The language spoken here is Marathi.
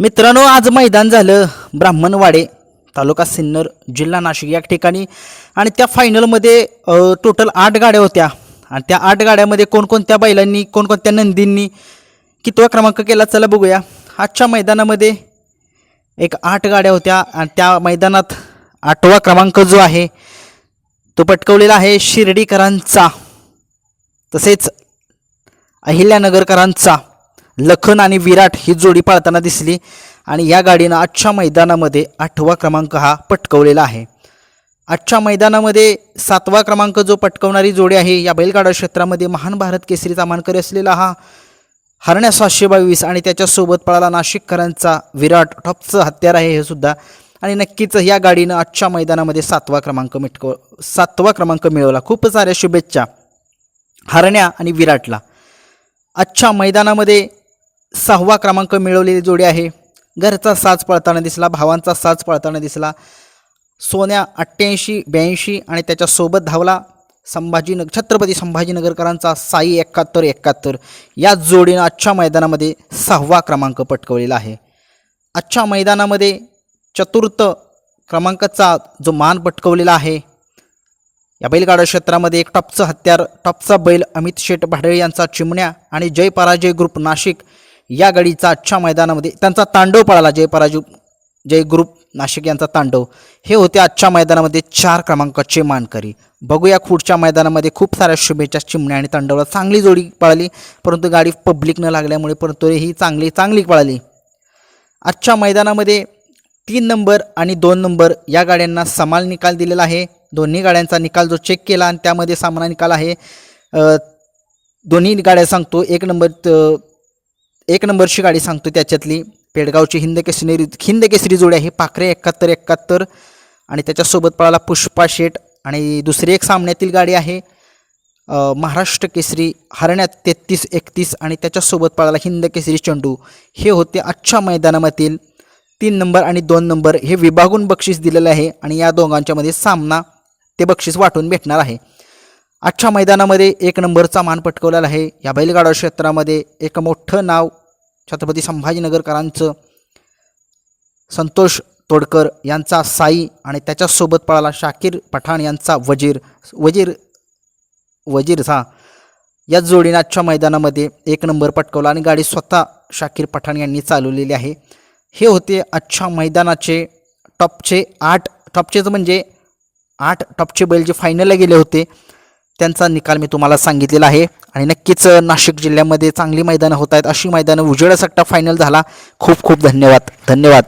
मित्रांनो आज मैदान झालं ब्राह्मणवाडे तालुका सिन्नर जिल्हा नाशिक या ठिकाणी. आणि त्या फायनलमध्ये टोटल आठ गाड्या होत्या. आणि त्या आठ गाड्यामध्ये कोणकोणत्या बैलांनी कोणकोणत्या नंदींनी कितवा क्रमांक केला चला बघूया. आजच्या मैदानामध्ये एक आठ गाड्या होत्या आणि त्या मैदानात आठवा क्रमांक जो आहे तो पटकवलेला आहे शिर्डीकरांचा. तसेच अहिल्यानगरकरांचा. लखन आणि विराट ही जोडी पाळताना दिसली आणि या गाडीनं आजच्या मैदानामध्ये आठवा क्रमांक हा पटकवलेला आहे. आजच्या मैदानामध्ये सातवा क्रमांक जो पटकवणारी जोडी आहे या बैलगाडा क्षेत्रामध्ये महान भारत केसरीचा मानकरी असलेला हा हरण्या सातशे बावीस आणि त्याच्यासोबत पळाला नाशिककरांचा विराट टॉपचं हत्यार आहे हे सुद्धा. आणि नक्कीच या गाडीनं आजच्या मैदानामध्ये सातवा क्रमांक मिटकव सातवा क्रमांक मिळवला. खूप साऱ्या शुभेच्छा हरण्या आणि विराटला. आजच्या मैदानामध्ये सहावा क्रमांक मिळवलेली जोडी आहे. घरचा साज पळताना दिसला भावांचा साज पळताना दिसला. सोन्या अठ्ठ्याऐंशी ब्याऐंशी आणि त्याच्यासोबत धावला संभाजीनगर छत्रपती संभाजीनगरकरांचा साई एकाहत्तर एकाहत्तर. या जोडीनं आजच्या मैदानामध्ये सहावा क्रमांक पटकवलेला आहे. आजच्या मैदानामध्ये चतुर्थ क्रमांकाचा जो मान पटकवलेला आहे या बैलगाडा क्षेत्रामध्ये एक टॉपचं हत्यार टॉपचा बैल अमित शेठ भाडळे यांचा चिमण्या आणि जय पराजय ग्रुप नाशिक या गाडीचा आजच्या मैदानामध्ये त्यांचा तांडव पळाला जय पराजू जय ग्रुप नाशिक यांचा तांडव. हे होते आजच्या मैदानामध्ये चार क्रमांकाचे मानकरी. बघूया पुढच्या मैदानामध्ये खूप साऱ्या शुभेच्छा चिमण्या आणि तांडवला चांगली जोडी पळाली परंतु गाडी पब्लिक न लागल्यामुळे परंतु ही चांगली चांगली पळाली. आजच्या मैदानामध्ये तीन नंबर आणि दोन नंबर या गाड्यांना समान निकाल दिलेला आहे. दोन्ही गाड्यांचा निकाल जो चेक केला आणि त्यामध्ये सामना निकाल आहे. दोन्ही गाड्या सांगतो एक नंबर एक नंबरची गाडी सांगतो त्याच्यातली. पेडगावची हिंद केसरी हिंद केसरी जोडी आहे पाखरे एकाहत्तर एकाहत्तर आणि त्याच्यासोबत पळाला पुष्पा शेट आणि दुसरी एक सामन्यातील गाडी आहे महाराष्ट्र केसरी हरण्यात तेहतीस एकतीस आणि त्याच्यासोबत पळाला हिंद केसरी चेंडू. हे होते आजच्या मैदानामधील तीन नंबर आणि दोन नंबर. हे विभागून बक्षीस दिलेलं आहे आणि या दोघांच्यामध्ये सामना ते बक्षीस वाटून भेटणार आहे. आजच्या मैदानामध्ये एक नंबरचा मान पटकवलेला आहे. या बैलगाडा क्षेत्रामध्ये एक मोठं नाव छत्रपती संभाजीनगरकरांचं संतोष तोडकर यांचा साई आणि त्याच्यासोबत पळाला शाकीर पठाण यांचा वजीर. वजीर वजीरचा या जोडीने आजच्या मैदानामध्ये एक नंबर पटकवला आणि गाडी स्वतः शाकीर पठाण यांनी चालवलेली आहे. हे होते आजच्या मैदानाचे टॉपचे आठ टॉपचेच म्हणजे आठ टॉपचे बैल जे फायनलला गेले होते. त्यांचा निकाल मी तुम्हाला सांगितलेला आहे. आणि नक्कीच नाशिक जिल्ह्यामध्ये चांगली मैदानं होत आहेत. अशी मैदानं उजेडासट्टा फायनल झाला. खूप खूप धन्यवाद. धन्यवाद.